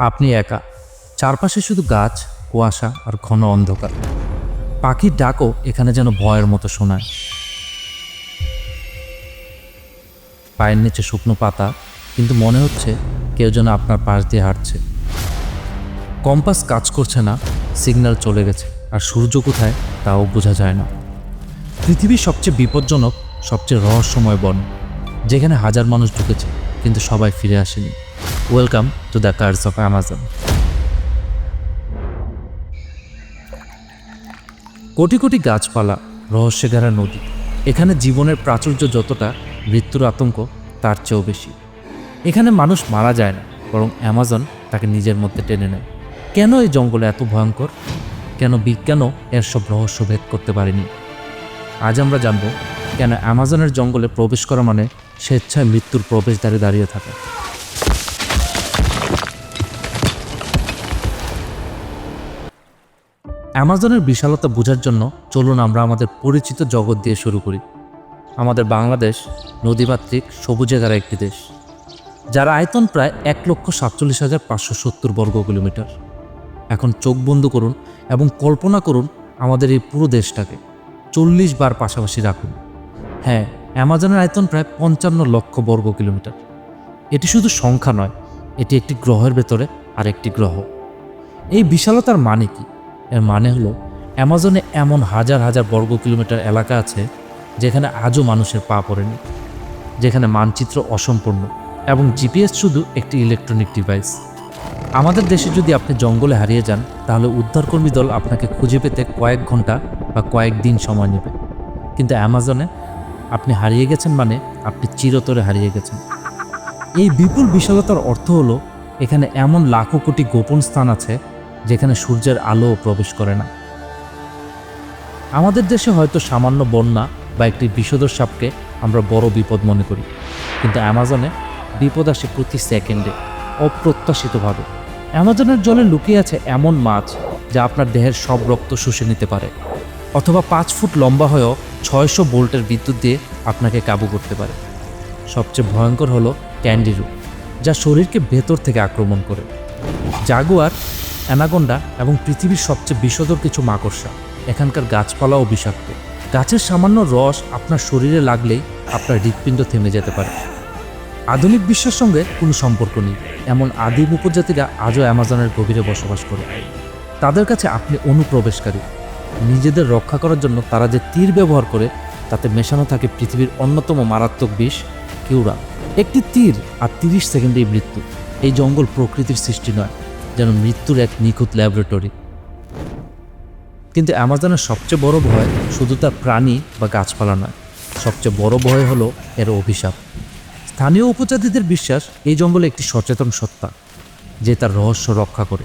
আপনি একা। চারপাশে শুধু গাছ, কুয়াশা আর ঘন অন্ধকার। পাখির ডাকও এখানে যেন ভয়ের মতো শোনায়। পায়ের নিচে শুকনো পাতা, কিন্তু মনে হচ্ছে কেউ যেন আপনার পাশ দিয়ে হাঁটছে। কম্পাস কাজ করছে না, সিগন্যাল চলে গেছে, আর সূর্য কোথায় তাও বোঝা যায় না। পৃথিবীর সবচেয়ে বিপজ্জনক, সবচেয়ে রহস্যময় বন, যেখানে হাজার মানুষ ঢুকেছে, কিন্তু সবাই ফিরে আসেনি। Welcome to the curse of Amazon কোটি কোটি গাছপালা, রহস্যে ঘেরা নদী, এখানে জীবনের প্রাচুর্য যতটা, মৃত্যুর আতঙ্ক তার চেয়েও বেশি। এখানে মানুষ মারা যায় না, বরং অ্যামাজন তাকে নিজের মধ্যে টেনে নেয়। কেন এই জঙ্গলে এত ভয়ঙ্কর? কেন বিজ্ঞানও এর সব রহস্য ভেদ করতে পারেনি? আজ আমরা জানব কেন অ্যামাজনের জঙ্গলে প্রবেশ করা মানে স্বেচ্ছায় মৃত্যুর প্রবেশদ্বারে দাঁড়িয়ে থাকা। অ্যামাজনের বিশালতা বোঝার জন্য চলুন আমরা আমাদের পরিচিত জগৎ দিয়ে শুরু করি। আমাদের বাংলাদেশ নদীমাতৃক সবুজে ঘেরা একটি দেশ, যার আয়তন প্রায় এক লক্ষ সাতচল্লিশ হাজার পাঁচশো সত্তর বর্গ কিলোমিটার। এখন চোখ বন্ধ করুন এবং কল্পনা করুন আমাদের এই পুরো দেশটাকে। চল্লিশ বার পাশাপাশি রাখুন। হ্যাঁ অ্যামাজনের আয়তন প্রায় পঞ্চান্ন লক্ষ বর্গ কিলোমিটার। এটি শুধু সংখ্যা নয়, এটি একটি গ্রহের ভেতরে আরেকটি গ্রহ। এই বিশালতার মানে কি? এর মানে হলো, অ্যামাজনে এমন হাজার হাজার বর্গ কিলোমিটার এলাকা আছে যেখানে আজও মানুষের পা পড়েনি, যেখানে মানচিত্র অসম্পূর্ণ এবং জিপিএস শুধু একটি ইলেকট্রনিক ডিভাইস আমাদের দেশে যদি আপনি জঙ্গলে হারিয়ে যান, তাহলে উদ্ধারকর্মী দল আপনাকে খুঁজে পেতে কয়েক ঘণ্টা বা কয়েক দিন সময় নেবে। কিন্তু অ্যামাজনে আপনি হারিয়ে গেছেন মানে আপনি চিরতরে হারিয়ে গেছেন। এই বিপুল বিশালতার অর্থ হলো, এখানে এমন লাখো কোটি গোপন স্থান আছে যেখানে সূর্যের আলো প্রবেশ করে না। আমাদের দেশে হয়তো সামান্য বন্যা বা একটি বিষধর সাপকে আমরা বড় বিপদ মনে করি। কিন্তু অ্যামাজনে বিপদ আসে প্রতি সেকেন্ডে, অপ্রত্যাশিতভাবে। অ্যামাজনের জলে লুকিয়ে আছে এমন মাছ যা আপনার দেহের সব রক্ত শুষে নিতে পারে, অথবা পাঁচ ফুট লম্বা হয়েও ছয়শো বোল্টের বিদ্যুৎ দিয়ে আপনাকে কাবু করতে পারে। সবচেয়ে ভয়ঙ্কর হলো ক্যান্ডিরু যা শরীরকে ভেতর থেকে আক্রমণ করে। জাগুয়ার অ্যানাগন্ডা এবং পৃথিবীর সবচেয়ে বিষধর কিছু মাকড়সা, এখানকার গাছপালাও বিষাক্ত। গাছের সামান্য রস আপনার শরীরে লাগলেই আপনার হৃৎপিণ্ড থেমে যেতে পারে। আধুনিক বিশ্বের সঙ্গে কোনো সম্পর্ক নেই, এমন আদিম উপজাতিরা আজও অ্যামাজনের গভীরে বসবাস করে। তাদের কাছে আপনি অনুপ্রবেশকারী। নিজেদের রক্ষা করার জন্য তারা যে তীর ব্যবহার করে, তাতে মেশানো থাকে পৃথিবীর অন্যতম মারাত্মক বিষ কিউরা একটি তীর আর তিরিশ সেকেন্ডেই মৃত্যু। এই জঙ্গল প্রকৃতির সৃষ্টি নয়। যেন মৃত্যুর এক নিখুঁত ল্যাবরেটরি। কিন্তু অ্যামাজনের সবচেয়ে বড় ভয় শুধু তার প্রাণী বা গাছপালা নয়, সবচেয়ে বড় ভয় হলো এর অভিশাপ। স্থানীয় উপজাতিদের বিশ্বাস এই জঙ্গলে একটি সচেতন সত্তা, যে তার রহস্য রক্ষা করে।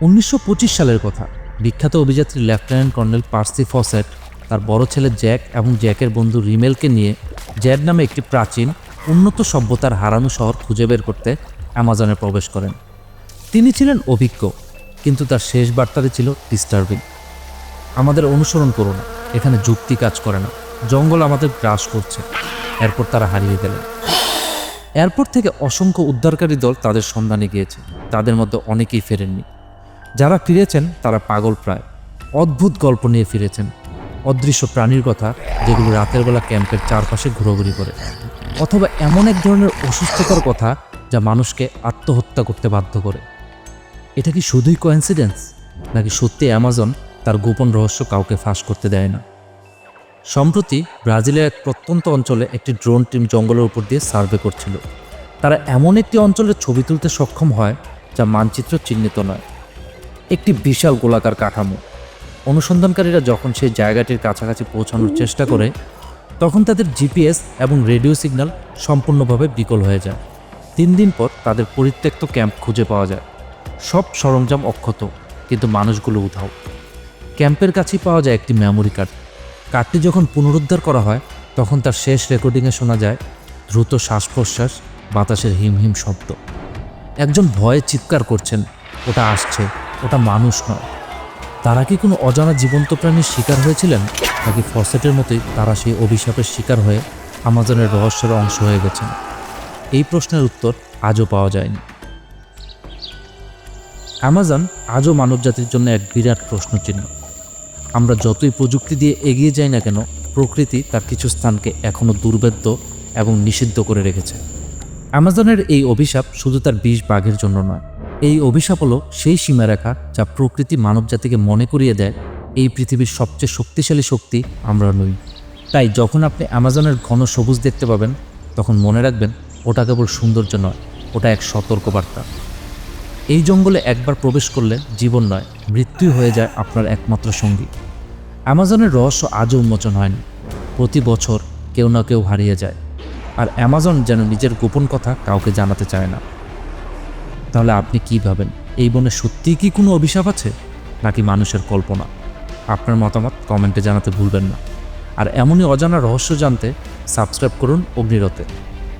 উনিশশো পঁচিশ সালের কথা, বিখ্যাত অভিযাত্রী লেফটেন্যান্ট কর্নেল পার্সি ফসেট, তার বড় ছেলে জ্যাক এবং জ্যাকের বন্ধু রিমেলকে নিয়ে জ্যাড নামে একটি প্রাচীন, উন্নত সভ্যতার হারানো শহর খুঁজে বের করতে অ্যামাজনে প্রবেশ করেন। তিনি ছিলেন অভিজ্ঞ, কিন্তু তার শেষ বার্তাটি ছিল ডিস্টার্বিং আমাদের অনুসরণ করো না, এখানে যুক্তি কাজ করে না, জঙ্গল আমাদের গ্রাস করছে। এরপর তারা হারিয়ে গেলেন। এরপর থেকে অসংখ্য উদ্ধারকারী দল তাদের সন্ধানে গিয়েছে, তাদের মধ্যে অনেকেই ফেরেননি। যারা ফিরেছেন, তারা পাগল প্রায়। অদ্ভুত গল্প নিয়ে ফিরেছেন। অদৃশ্য প্রাণীর কথা, যেগুলো রাতের বেলা ক্যাম্পের চারপাশে ঘোরাঘুরি করে। অথবা এমন এক ধরনের অসুস্থতার কথা, যা মানুষকে আত্মহত্যা করতে বাধ্য করে। এটা কি শুধুই কোয়েন্সিডেন্স নাকি সত্যি অ্যামাজন তার গোপন রহস্য কাউকে ফাঁস করতে দেয় না? সম্প্রতি ব্রাজিলের এক প্রত্যন্ত অঞ্চলে একটি ড্রোন টিম জঙ্গলের উপর দিয়ে সার্ভে করছিল। তারা এমন একটি অঞ্চলের ছবি তুলতে সক্ষম হয়, যা মানচিত্র চিহ্নিত নয়। একটি বিশাল গোলাকার কাঠামো। অনুসন্ধানকারীরা যখন সেই জায়গাটির কাছাকাছি পৌঁছানোর চেষ্টা করে, তখন তাদের জিপিএস এবং রেডিও সিগন্যাল সম্পূর্ণভাবে বিকল হয়ে যায়। তিন দিন পর তাদের পরিত্যক্ত ক্যাম্প খুঁজে পাওয়া যায়। সব সরঞ্জাম অক্ষত, কিন্তু মানুষগুলো উধাও। ক্যাম্পের কাছেই পাওয়া যায় একটি মেমোরি কার্ড কার্ডটি যখন পুনরুদ্ধার করা হয়, তখন তার শেষ রেকর্ডিংয়ে শোনা যায়, দ্রুত শ্বাস প্রশ্বাস বাতাসের হিম হিম শব্দ। একজন ভয়ে চিৎকার করছেন, ওটা আসছে, ওটা মানুষ নয়। তারা কি কোনো অজানা জীবন্ত প্রাণীর শিকার হয়েছিলেন? নাকি ফসেটের মতোই তারা সেই অভিশাপের শিকার হয়ে আমাজনের রহস্যের অংশ হয়ে গেছেন? এই প্রশ্নের উত্তর আজও পাওয়া যায়নি। অ্যামাজন আজও মানবজাতির জন্য এক বিরাট প্রশ্নচিহ্ন। আমরা যতই প্রযুক্তি দিয়ে এগিয়ে যাই না কেন, প্রকৃতি তার কিছু স্থানকে এখনও দুর্বেদ্য এবং নিষিদ্ধ করে রেখেছে। অ্যামাজনের এই অভিশাপ শুধু তার বিষ বাঘের জন্য নয়, এই অভিশাপ হলো সেই সীমারেখা যা প্রকৃতি মানবজাতিকে মনে করিয়ে দেয়, এই পৃথিবীর সবচেয়ে শক্তিশালী শক্তি আমরা নই। তাই যখন আপনি অ্যামাজনের ঘন সবুজ দেখতে পাবেন, তখন মনে রাখবেন, ওটা কেবল সৌন্দর্য নয়, ওটা এক সতর্কবার্তা। এই জঙ্গলে একবার প্রবেশ করলে জীবন নয় মৃত্যুই হয়ে যায় আপনার একমাত্র সঙ্গী। অ্যামাজনের রহস্য আজও উন্মোচন হয়নি। প্রতি বছর কেউ না কেউ হারিয়ে যায়। আর অ্যামাজন যেন নিজের গোপন কথা কাউকে জানাতে চায় না। তাহলে আপনি কি ভাবেন? এই বনে সত্যিই কি কোনো অভিশাপ আছে? নাকি মানুষের কল্পনা? আপনার মতামত কমেন্টে জানাতে ভুলবেন না। আর এমনই অজানা রহস্য জানতে সাবস্ক্রাইব করুন অগ্নিরতে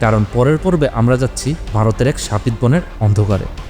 কারণ পরের পর্বে আমরা যাচ্ছি ভারতের এক সাপিত বনের অন্ধকারে।